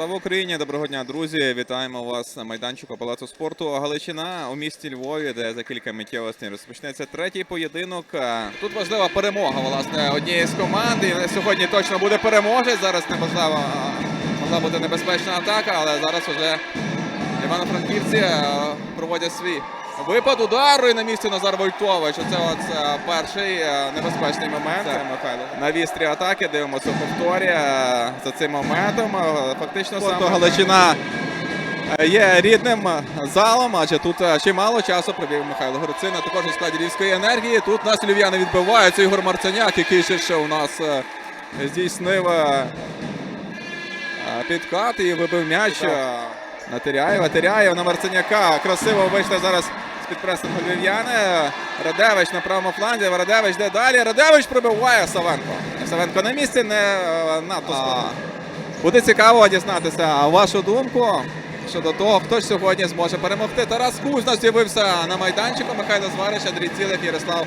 Слава Україні! Доброго дня, друзі! Вітаємо вас на майданчику Палацу спорту Галичина у місті Львові, де за кілька миттєвостей розпочнеться третій поєдинок. Тут важлива перемога власне однієї з команд. І сьогодні точно буде переможець. Зараз не можливо, могла бути небезпечна атака, але зараз уже Івано-Франківці проводять свій випад удару і на місці Назар Войтович. Оце от е, перший е, небезпечний момент. Це Михайло. На вістрі атаки дивимося повторі е, за цим моментом. Фактично саме Галичина є рідним залом, адже тут чимало часу провів Михайло Грицина. Також у складі львівської енергії. Тут нас львів'яни відбивають. Це Ігор Марценяк, який ще у нас здійснив підкат і вибив м'яч. на Теряєва. Теряєв на Марценяка. Красиво вийшли зараз з-під пресингу львів'яни. Радевич на правому фланзі. Радевич йде далі. Радевич пробиває Савенко. Савенко на місці не е, надто складно. Буде цікаво дізнатися вашу думку щодо того, хто ж сьогодні зможе перемогти. Тарас Кузьна з'явився на майданчику. Михайло Зварич, Андрій Цілик, Ярослав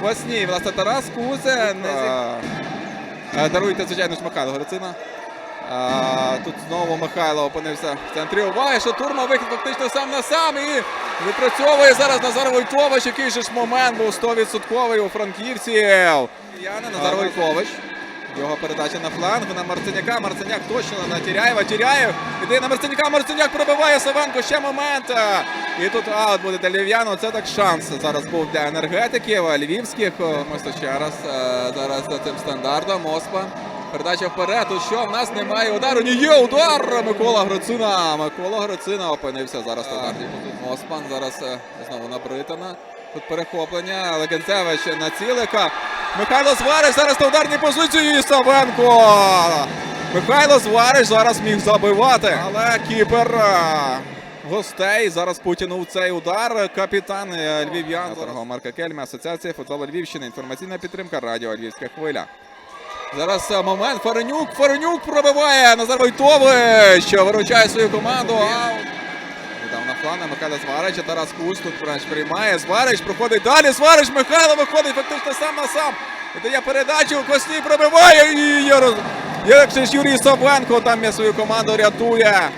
Квасній. Власне, Тарас Кузен. е, Даруйте, звичайно ж, Михайло Грицина. Тут знову Михайло опинився в центрі уваги. що Турма вихід фактично сам на сам і відпрацьовує зараз Назар Войтович. Який же ж момент був 100% у франківців. Яна Назар Войтович. Його передача на фланг на Марценяка. Марценяк точно на Тіряєва. Тіряєв іде на Марценяка. Марценяк пробиває Савенко. Ще момент. І тут аут буде для Львів'яну. Це так шанс зараз був для енергетиків львівських. Ось ще раз е, зараз за цим стандартом. Оспа. Передача вперед. Тут що в нас немає удару. Ні, є удар! Микола Грицина. Микола Грицина опинився зараз на. Тут Оспан зараз е, знову на Британа. Тут перехоплення. Легенцевич на цілика. Михайло Зварич зараз на ударній позиції. Савенко. Михайло Зварич зараз міг забивати. Але кіпер е, гостей зараз потягнув цей удар. Капітан е, львів'ян. Марка Кельма, Асоціація футболу Львівщини. Інформаційна підтримка Радіо Львівська хвиля. Зараз е, момент. Фаренюк. Фаренюк пробиває. Назар Войтович виручає свою команду. Аут. Віддав на фланг Михайло Зварич. Тарас Кусь тут приймає. Зварич проходить далі. Зварич Михайло виходить фактично сам на сам. дає передачу. Косній пробиває. І Юрій Савенко там свою команду рятує.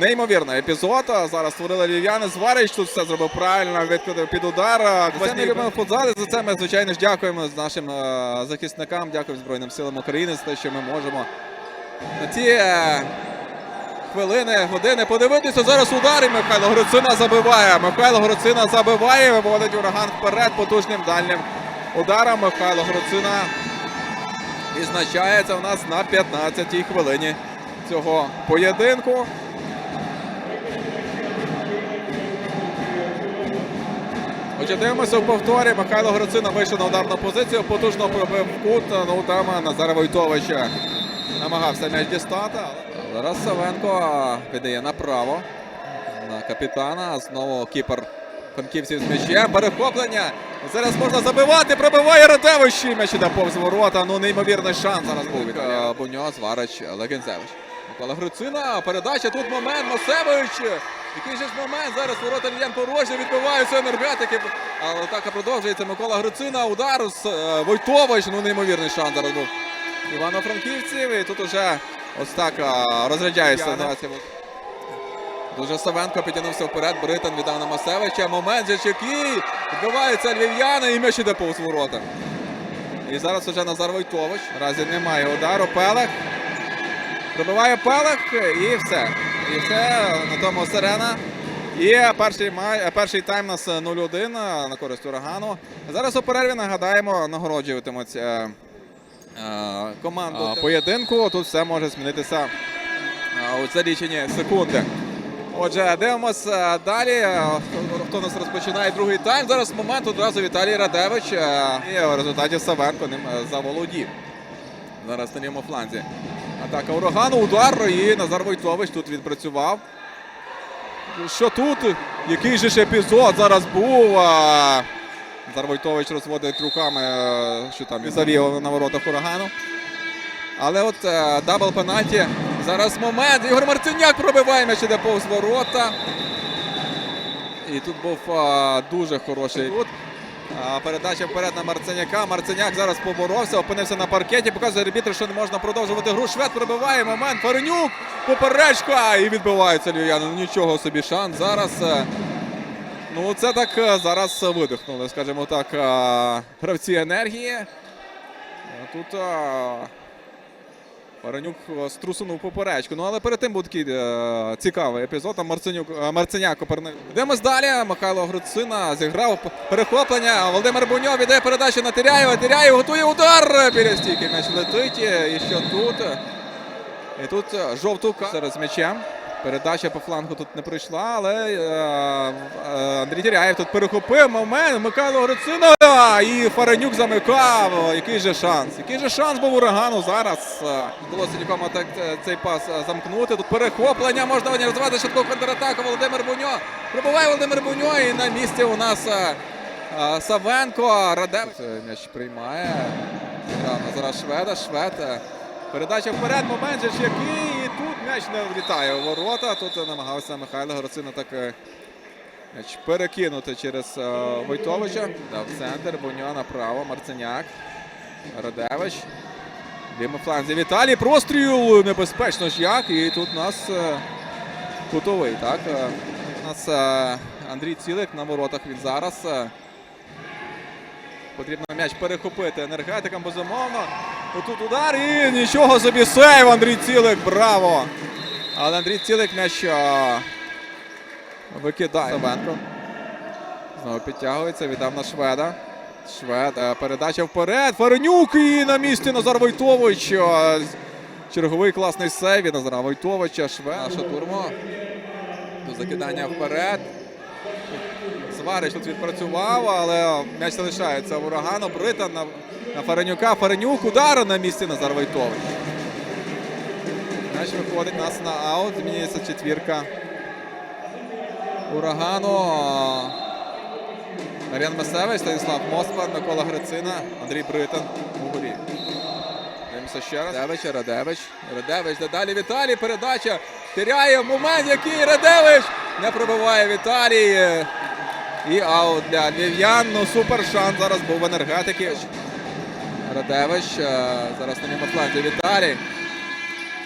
Неймовірний епізод. Зараз створили львів'яни. Зварич тут все зробив правильно, відкотив під удар. Це ми любимо футзал. За це ми, звичайно ж, дякуємо нашим е, захисникам. Дякуємо Збройним силам України за те, що ми можемо на ці е, хвилини, години подивитися. Зараз удар і Михайло Грицина забиває. Михайло Грицина забиває, виводить ураган вперед потужним дальнім ударом. Михайло Грицина відзначається у нас на 15-й хвилині цього поєдинку. Отже, дивимося в повторі. Михайло Грицина вийшов на ударну позицію, потужно пробив кут. Ну там Назар Войтович намагався м'яч дістати. але Зараз Савенко віддає направо на капітана. Знову кіпер франківців з м'ячем. Перехоплення. Зараз можна забивати. Пробиває Радевич. І М'яч іде повз ворота. Ну, неймовірний шанс зараз був. Буньо, Зварич, Легензевич. Микола Грицина. Передача. Тут момент. Масевич. Який же ж момент зараз ворота Львів'ян порожні, відбиваються енергетики. Але атака продовжується. Микола Грицина. Удар з е, Войтович. Ну, неймовірний зараз був. Івано-Франківців. І тут уже ось так а, розряджається. Дуже Савенко підтягнувся вперед. Британ віддав на Масевича. Момент же який. Відбиваються львів'яни і м'яч іде повз ворота. І зараз уже Назар Войтович. Наразі немає удару. Пелех. Пробиває Пелех і все. І все. На тому сирена. І перший, май, перший тайм у нас 0-1 на користь урагану. Зараз у перерві нагадаємо, нагороджуватимуть е, е, команду поєдинку. Тут все може змінитися е, у за лічені секунди. Отже, дивимося далі. Е, Хто, нас розпочинає другий тайм? Зараз момент одразу Віталій Радевич. е, І в результаті Савенко ним е, заволодів. Зараз на лівому фланзі. Атака урагану, удар і Назар Войтович тут відпрацював. Що тут? Який же ж епізод зараз був? а? Назар Войтович розводить руками, е, що там завів на воротах урагану. Але от е, дабл пенальті. Зараз момент. Ігор Марциняк пробиває м'яч іде повз ворота. І тут був е, дуже хороший. Передача вперед на Марценяка. Марценяк зараз поборовся, опинився на паркеті. Показує арбітр, що не можна продовжувати гру. Швед пробиває момент. Фаренюк, поперечка і відбивається львів'яни. Нічого собі шанс зараз. е, Ну, це так е, зараз видихнули, скажімо так, е, гравці енергії. Тут е, Паранюк е, струсунув поперечку. Ну, але перед тим був такий е, цікавий епізод. Там Марценюк, е, Марценяк опернив. Йдемо далі. Михайло Груцина зіграв перехоплення. Володимир Буньов іде передача на Теряєва. Теряєв готує удар. Біля стійки м'яч летить. І що тут? І тут жовтука зараз м'ячем. Передача по флангу тут не пройшла, але е, е, Андрій Теряєв тут перехопив момент. Михайло Грицина і Фаренюк замикав. Який же шанс? Який же шанс був урагану зараз? Е, Вдалося нікому так цей пас замкнути. Тут перехоплення можна організувати швидку контратаку. Володимир Буньо. Пробиває Володимир Буньо. І на місці у нас Савенко. Радевич Е, м'яч приймає. Зараз Шведа. Швед. Передача вперед, момент же ж який. М'яч не влітає у ворота. Тут намагався Михайло Гроцина так е, перекинути через е, Войтовича. Дав центр, Буньо направо, Марценяк. Радевич. Лівому фланзі Віталій. Простріл небезпечно ж як. І тут у нас е, кутовий. Так? У нас Андрій Цілик на воротах він зараз. Потрібно м'яч перехопити енергетикам, безумовно. Отут удар і нічого собі сейв Андрій Цілик, браво! Але Андрій Цілик м'яч викидає. Савенко. Знову підтягується, віддав на Шведа. Швед, е, передача вперед. Фаренюк і на місці Назар Войтович. Черговий класний сейв від Назара Войтовича. Швед. Наша турмо. Тут закидання вперед. Сварич тут відпрацював, але м'яч залишається урагану. Брита на, на Фаренюка. Фаренюк удар на місці Назар Войтович. М'яч виходить нас на аут. Змінюється четвірка. Урагану. Мар'ян Масевич, Станіслав Моспан, Микола Грицина, Андрій Британ у горі. Дивимося ще раз. Радевич, Радевич. Радевич, далі Віталій. Передача. Теряє момент, який Радевич не пробиває Віталій. І аут для львів'ян. Ну, супер шанс зараз був в енергетики. Радевич. е, Зараз на ньому фланзі Віталій.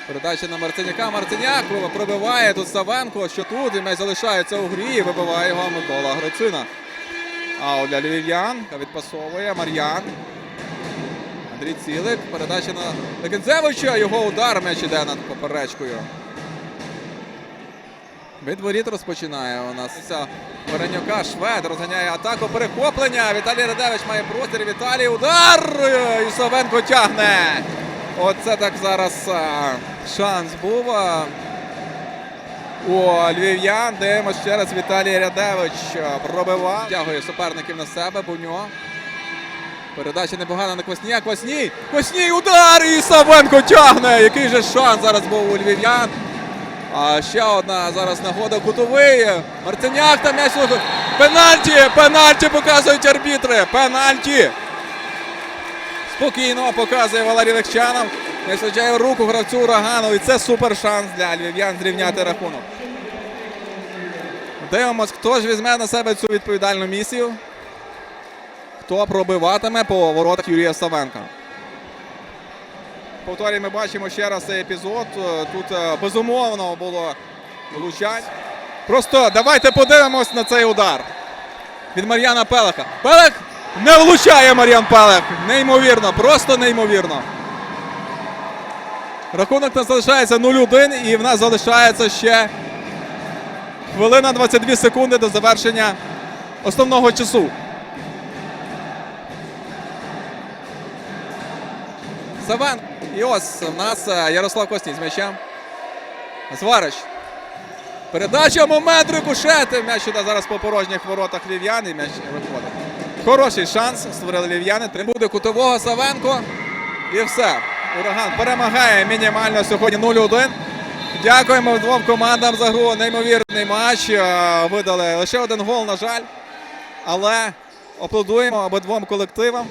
Передача на Марциняка. Марциняк пробиває тут Савенко. Що тут? І м'яч залишається у грі. Вибиває його Микола Грицина. Аут для львів'ян. Відпасовує Мар'ян. Андрій Цілик. Передача на Легензевича. Його удар м'яч іде над поперечкою. Від розпочинає у нас Воронюка. Швед розганяє атаку. Перехоплення. Віталій Радевич має простір. Віталій удар. І Савенко тягне. Оце так зараз шанс був. У львів'ян. Дивимося ще раз. Віталій Радевич а, пробивав. Тягує суперників на себе. Буньо. Передача непогана на Кваснія. Квасній! Квасній удар! І Савенко тягне! Який же шанс зараз був у львів'ян. А ще одна зараз нагода кутовий. Марценяк там м'яч. Пенальті! Пенальті показують арбітри! Пенальті! Спокійно показує Валерій Легчанов. Не саджає руку гравцю урагану. І це супер шанс для львів'ян зрівняти рахунок. Дивимось, хто ж візьме на себе цю відповідальну місію. Хто пробиватиме по воротах Юрія Савенка. Повторюю, ми бачимо ще раз цей епізод. Е, Тут е, безумовно було влучань. Просто давайте подивимось на цей удар від Мар'яна Пелеха. Пелех не влучає Мар'ян Пелех. Неймовірно, просто неймовірно. Рахунок нас залишається 0-1 і в нас залишається ще хвилина 22 секунди до завершення основного часу. Савен. І ось у нас е, Ярослав Костій з м'ячем. Зварич. Передача, момент, рикошети. М'яч іде зараз по порожніх воротах лів'ян м'яч виходить. Хороший шанс створили лів'яни. Три буде кутового Савенко. І все. Ураган перемагає мінімально сьогодні 0-1. Дякуємо двом командам за гру. Неймовірний матч. Е, Видали лише один гол, на жаль. Але аплодуємо обидвом колективам.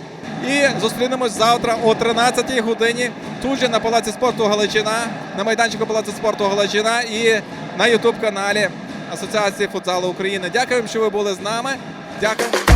І зустрінемось завтра о 13-й годині тут же на Палаці спорту Галичина, на майданчику Палацу спорту Галичина і на Ютуб каналі Асоціації футзалу України. Дякуємо, що ви були з нами. Дякуємо.